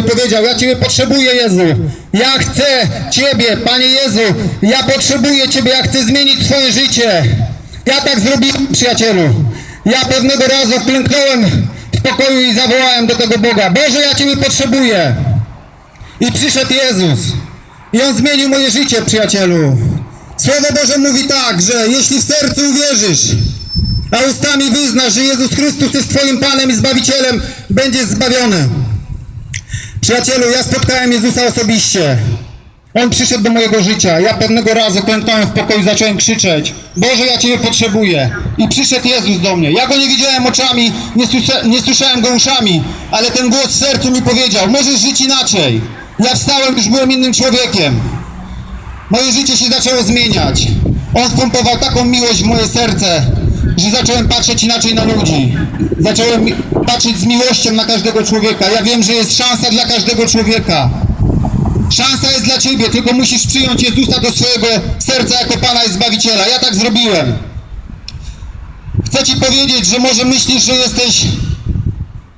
i powiedział, ja Ciebie potrzebuję Jezu, ja chcę Ciebie, Panie Jezu, ja potrzebuję Ciebie, ja chcę zmienić swoje życie. Ja tak zrobiłem, przyjacielu. Ja pewnego razu klęknąłem w pokoju i zawołałem do tego Boga, Boże, ja Ciebie potrzebuję. I przyszedł Jezus. I On zmienił moje życie, przyjacielu. Słowo Boże mówi tak, że jeśli w sercu uwierzysz, a ustami wyznasz, że Jezus Chrystus jest Twoim Panem i Zbawicielem, będziesz zbawiony. Przyjacielu, ja spotkałem Jezusa osobiście. On przyszedł do mojego życia. Ja pewnego razu klęknąłem w pokoju i zacząłem krzyczeć Boże, ja Ciebie potrzebuję. I przyszedł Jezus do mnie. Ja Go nie widziałem oczami, nie, słysza, nie słyszałem Go uszami, ale ten głos w sercu mi powiedział, możesz żyć inaczej. Ja wstałem, już byłem innym człowiekiem. Moje życie się zaczęło zmieniać. On wpompował taką miłość w moje serce, że zacząłem patrzeć inaczej na ludzi. Zacząłem patrzeć z miłością na każdego człowieka. Ja wiem, że jest szansa dla każdego człowieka. Szansa jest dla Ciebie, tylko musisz przyjąć Jezusa do swojego serca jako Pana i Zbawiciela. Ja tak zrobiłem. Chcę Ci powiedzieć, że może myślisz, że jesteś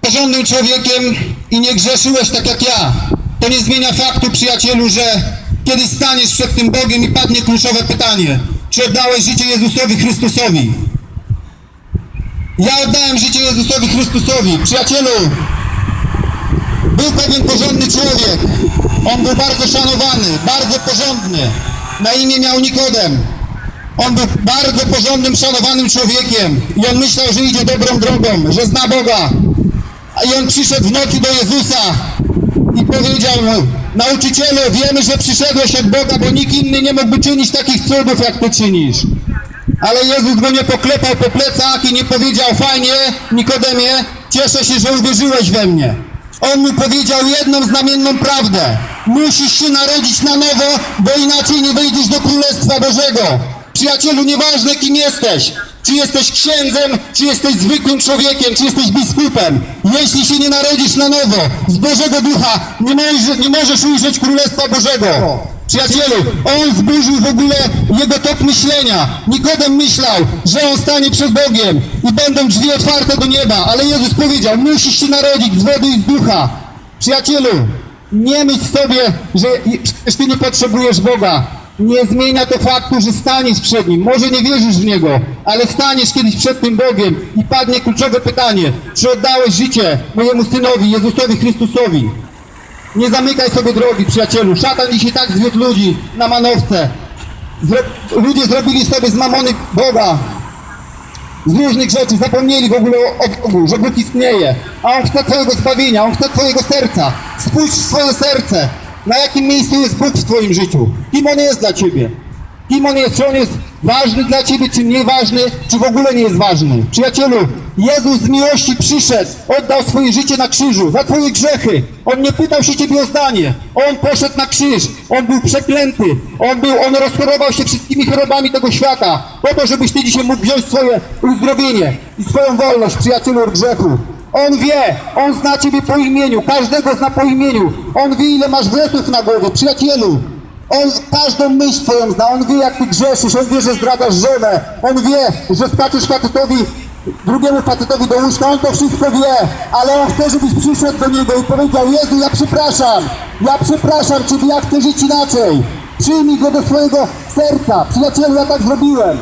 porządnym człowiekiem i nie grzeszyłeś tak jak ja. To nie zmienia faktu, przyjacielu, że kiedyś staniesz przed tym Bogiem i padnie kluczowe pytanie. Czy oddałeś życie Jezusowi Chrystusowi? Ja oddałem życie Jezusowi Chrystusowi. Przyjacielu, był pewien porządny człowiek. On był bardzo szanowany, bardzo porządny. Na imię miał Nikodem. On był bardzo porządnym, szanowanym człowiekiem. I on myślał, że idzie dobrą drogą, że zna Boga. I on przyszedł w nocy do Jezusa i powiedział mu, nauczycielu, wiemy, że przyszedłeś od Boga, bo nikt inny nie mógłby czynić takich cudów, jak ty czynisz. Ale Jezus go nie poklepał po plecach i nie powiedział, fajnie, Nikodemie, cieszę się, że uwierzyłeś we mnie. On mu powiedział jedną znamienną prawdę. Musisz się narodzić na nowo, bo inaczej nie wejdziesz do Królestwa Bożego. Przyjacielu, nieważne kim jesteś, czy jesteś księdzem, czy jesteś zwykłym człowiekiem, czy jesteś biskupem. Jeśli się nie narodzisz na nowo z Bożego Ducha, nie możesz, nie możesz ujrzeć Królestwa Bożego. Przyjacielu, on zburzył w ogóle jego tok myślenia. Nikodem myślał, że on stanie przed Bogiem i będą drzwi otwarte do nieba, ale Jezus powiedział, musisz się narodzić z wody i z ducha. Przyjacielu, nie myśl sobie, że przecież ty nie potrzebujesz Boga. Nie zmienia to faktu, że staniesz przed Nim. Może nie wierzysz w Niego, ale staniesz kiedyś przed tym Bogiem i padnie kluczowe pytanie. Czy oddałeś życie mojemu Synowi, Jezusowi Chrystusowi? Nie zamykaj sobie drogi, przyjacielu. Szatan dzisiaj tak zwiódł ludzi na manowce. Zro ludzie zrobili sobie z mamony Boga. Z różnych rzeczy zapomnieli w ogóle o, Bogu, że Bóg istnieje. A On chce Twojego zbawienia, On chce Twojego serca. Spójrz w swoje serce. Na jakim miejscu jest Bóg w Twoim życiu? Kim On jest dla Ciebie? Kim On jest? Czy On jest ważny dla Ciebie, czy nieważny, czy w ogóle nie jest ważny? Przyjacielu, Jezus z miłości przyszedł, oddał swoje życie na krzyżu za Twoje grzechy. On nie pytał się Ciebie o zdanie. On poszedł na krzyż. On był przeklęty. On był, on rozchorował się wszystkimi chorobami tego świata. Po to, żebyś Ty dzisiaj mógł wziąć swoje uzdrowienie i swoją wolność, przyjacielu od grzechu. On wie, On zna Ciebie po imieniu, każdego zna po imieniu. On wie, ile masz włosów na głowie, przyjacielu. On każdą myśl Twoją zna, On wie jak Ty grzeszysz, On wie, że zdradzasz żonę, On wie, że skaczesz facetowi, drugiemu facetowi do łóżka, On to wszystko wie, ale On chce, żebyś przyszedł do Niego i powiedział, Jezu, ja przepraszam, ja przepraszam Ciebie, ja chcę żyć inaczej. Przyjmij Go do swojego serca. Przyjacielu, ja tak zrobiłem.